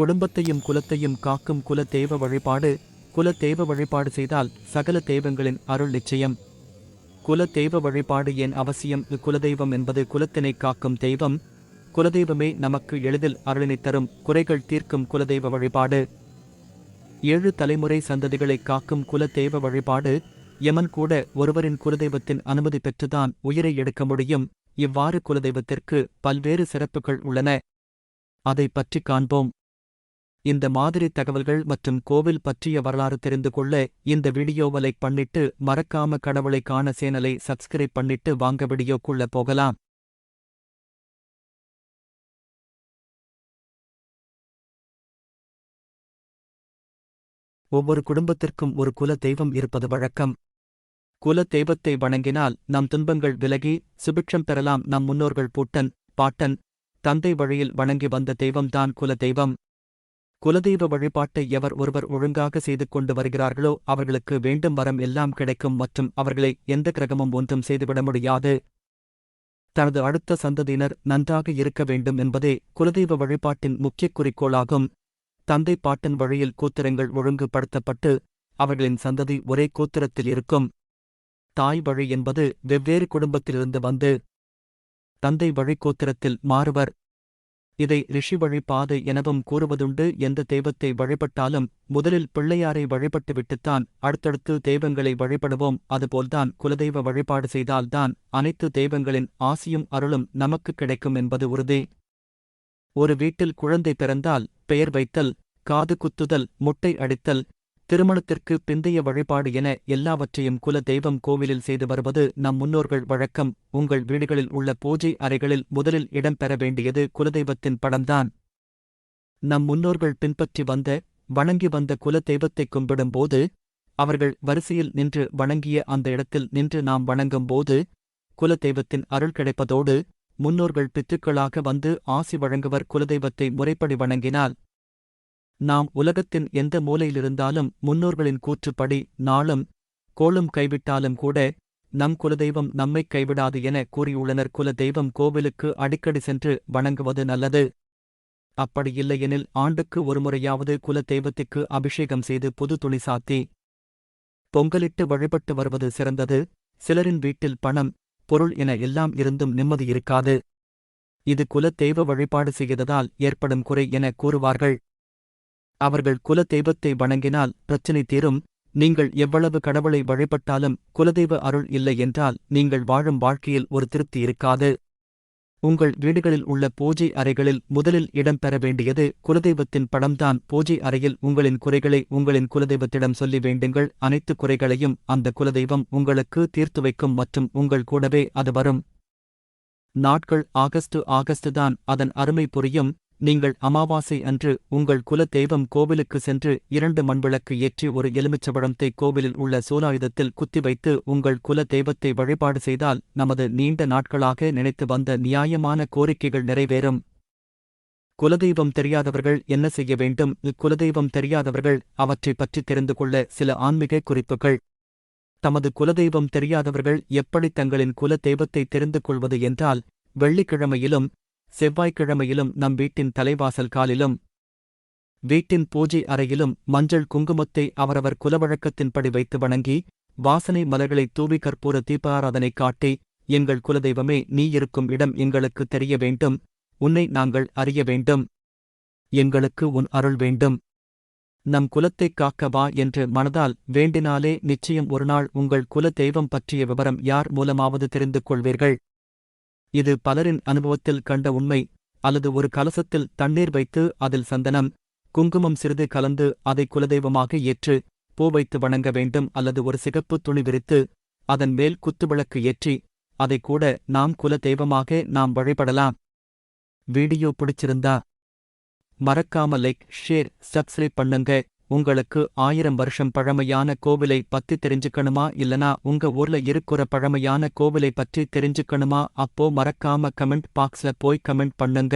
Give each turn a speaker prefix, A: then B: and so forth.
A: குடும்பத்தையும் குலத்தையும் காக்கும் குலதெய்வ வழிபாடு குலதெய்வ வழிபாடு செய்தால் சகல தெய்வங்களின் அருள் நிச்சயம். குலதெய்வ வழிபாடு ஏன் அவசியம்? குலதெய்வம் என்பது குலத்தினை காக்கும் தெய்வம். குலதெய்வமே நமக்கு எளிதில் அருளினை தரும் குறைகள் தீர்க்கும் குலதெய்வ வழிபாடு. ஏழு தலைமுறை சந்ததிகளை காக்கும் குலத்தெய்வ வழிபாடு யமன் கூட ஒருவரின் குலதெய்வத்தின் அனுமதி பெற்றுதான் உயிரை எடுக்க முடியும். இவ்வாறு குலதெய்வத்திற்கு பல்வேறு சிறப்புகள் உள்ளன. அதை பற்றி காண்போம். இந்த மாதிரி தகவல்கள் மற்றும் கோவில் பற்றிய வரலாறு தெரிந்து கொள்ள இந்த வீடியோவை லைக் பண்ணிட்டு மறக்காம கடவுளை காண சேனலை சப்ஸ்கிரைப் பண்ணிட்டு வாங்க வீடியோக்குள்ள போகலாம். ஒவ்வொரு குடும்பத்திற்கும் ஒரு குல தெய்வம் இருப்பது வழக்கம். குல தெய்வத்தை வணங்கினால் நம் துன்பங்கள் விலகி சுபிட்சம் பெறலாம் நம் முன்னோர்கள் பூட்டன் பாட்டன் தந்தை வழியில் வணங்கி வந்த தெய்வம்தான் குல தெய்வம். குலதெய்வ வழிபாட்டை எவர் ஒருவர் ஒழுங்காக செய்து கொண்டு வருகிறார்களோ அவர்களுக்கு வேண்டும் வரம் எல்லாம் கிடைக்கும் மற்றும் அவர்களை எந்த கிரகமும் ஒன்றும் செய்துவிட முடியாது. தனது அடுத்த சந்ததியினர் நன்றாக இருக்க வேண்டும் என்பதே குலதெய்வ வழிபாட்டின் முக்கிய குறிக்கோளாகும். தந்தை பாட்டன் வழியில் கூத்திரங்கள் ஒழுங்குபடுத்தப்பட்டு அவர்களின் சந்ததி ஒரே கூத்திரத்தில் இருக்கும். தாய் வழி என்பது வெவ்வேறு குடும்பத்திலிருந்து வந்து தந்தை வழி கோத்திரத்தில் மாறுவர். இதை ரிஷி வழிபாதை எனவும் கூறுவதுண்டு எந்த தெய்வத்தை வழிபட்டாலும் முதலில் பிள்ளையாரை வழிபட்டுவிட்டுத்தான் அடுத்தடுத்து தெய்வங்களை வழிபடுவோம். அதுபோல்தான் குலதெய்வ வழிபாடு செய்தால்தான் அனைத்து தெய்வங்களின் ஆசியும் அருளும் நமக்கு கிடைக்கும் என்பது உறுதி. ஒரு வீட்டில் குழந்தை பிறந்தால் பெயர் வைத்தல் காது குத்துதல் முட்டை அடித்தல் திருமணத்திற்கு பிந்தைய வழிபாடு என எல்லாவற்றையும் குல தெய்வம் கோவிலில் செய்து வருவது நம் முன்னோர்கள் வழக்கம். உங்கள் வீடுகளில் உள்ள பூஜை அறைகளில் முதலில் இடம்பெற வேண்டியது குலதெய்வத்தின் படம்தான். நம் முன்னோர்கள் பின்பற்றி வந்த வணங்கி வந்த குல தெய்வத்தை கும்பிடும்போது அவர்கள் வரிசையில் நின்று வணங்கிய அந்த இடத்தில் நின்று நாம் வணங்கும்போது குல தெய்வத்தின் அருள் கிடைப்பதோடு முன்னோர்கள் பித்துக்களாக வந்து ஆசி வழங்குவர் குலதெய்வத்தை முறைப்படி வணங்கினால் நாம் உலகத்தின் எந்த மூலையிலிருந்தாலும் முன்னோர்களின் கூற்றுப்படி நாளும் கோளும் கைவிட்டாலும் கூட நம் குலதெய்வம் நம்மைக் கைவிடாது என கூறியுள்ளனர். குலதெய்வம் கோவிலுக்கு அடிக்கடி சென்று வணங்குவது நல்லது. அப்படி இல்லையெனில் ஆண்டுக்கு ஒருமுறையாவது குலதெய்வத்திற்கு அபிஷேகம் செய்து புது துணி சாத்தி பொங்கலிட்டு வழிபட்டு வருவது சிறந்தது. சிலரின் வீட்டில் பணம் பொருள் என எல்லாம் இருந்தும் நிம்மதி இருக்காது. இது குலதெய்வ வழிபாடு செய்ததால் ஏற்படும் குறை என கூறுவார்கள். அவர்கள் குலதெய்வத்தை வணங்கினால் பிரச்சினை தீரும். நீங்கள் எவ்வளவு கடவுளை வழிபட்டாலும் குலதெய்வ அருள் இல்லை என்றால் நீங்கள் வாழும் வாழ்க்கையில் ஒரு திருப்தி இருக்காது. உங்கள் வீடுகளில் உள்ள பூஜை அறைகளில் முதலில் இடம்பெற வேண்டியது குலதெய்வத்தின் படம்தான். பூஜை அறையில் உங்களின் குறைகளை உங்களின் குலதெய்வத்திடம் சொல்லி வேண்டுங்கள். அனைத்து குறைகளையும் அந்த குலதெய்வம் உங்களுக்கு தீர்த்து வைக்கும் மற்றும் உங்கள் கூடவே அது வரும். நாட்கள் ஆகஸ்டு ஆகஸ்டு தான் அதன் அருமை புரியும். நீங்கள் அமாவாசை அன்று உங்கள் குல தெய்வம் கோவிலுக்கு சென்று இரண்டு மண்விளக்கு ஏற்றி ஒரு எலுமிச்சபழத்தை கோவிலில் உள்ள சூலாயுதத்தில் குத்தி வைத்து உங்கள் குல தெய்வத்தை வழிபாடு செய்தால் நமது நீண்ட நாட்களாக நினைத்து வந்த நியாயமான கோரிக்கைகள் நிறைவேறும். குலதெய்வம் தெரியாதவர்கள் என்ன செய்ய வேண்டும்? குலதெய்வம் தெரியாதவர்கள் அவற்றைப் பற்றி தெரிந்து கொள்ள சில ஆன்மீக குறிப்புகள். தமது குலதெய்வம் தெரியாதவர்கள் எப்படி தங்களின் குல தெய்வத்தை தெரிந்து கொள்வது என்றால் வெள்ளிக்கிழமையிலும் செவ்வாய்க்கிழமையிலும் நம் வீட்டின் தலைவாசல் காலிலும் வீட்டின் பூஜை அறையிலும் மஞ்சள் குங்குமத்தை அவரவர் குலவழக்கத்தின்படி வைத்து வணங்கி வாசனை மலர்களை தூவி கற்பூர தீபாராதனை காட்டி எங்கள் குலதெய்வமே நீ இருக்கும் இடம் எங்களுக்கு தெரிய வேண்டும். உன்னை நாங்கள் அறிய வேண்டும். எங்களுக்கு உன் அருள் வேண்டும். நம் குலத்தைக் காக்க வா என்று மனதால் வேண்டினாலே நிச்சயம் ஒருநாள் உங்கள் குல தெய்வம் பற்றிய விவரம் யார் மூலமாவது தெரிந்து கொள்வீர்கள். இது பலரின் அனுபவத்தில் கண்ட உண்மை அல்லது ஒரு கலசத்தில் தண்ணீர் வைத்து அதில் சந்தனம் குங்குமம் சிறிது கலந்து அதை குலதெய்வமாக ஏற்று பூ வைத்து வணங்க வேண்டும் அல்லது ஒரு சிகப்பு துணி விரித்து அதன் மேல் குத்துவிளக்கு ஏற்றி அதை கூட நாம் குல தெய்வமாக நாம் வழிபடலாம். வீடியோ பிடிச்சிருந்தா மறக்காம லைக் ஷேர் சப்ஸ்கிரைப் பண்ணுங்க. உங்களுக்கு ஆயிரம் வருஷம் பழமையான கோவிலை பத்தி தெரிஞ்சுக்கணுமா இல்லனா உங்க ஊர்ல இருக்கிற பழமையான கோவிலை பற்றி தெரிஞ்சுக்கணுமா அப்போ மறக்காம கமெண்ட் பாக்ஸ்ல போய் கமெண்ட் பண்ணுங்க.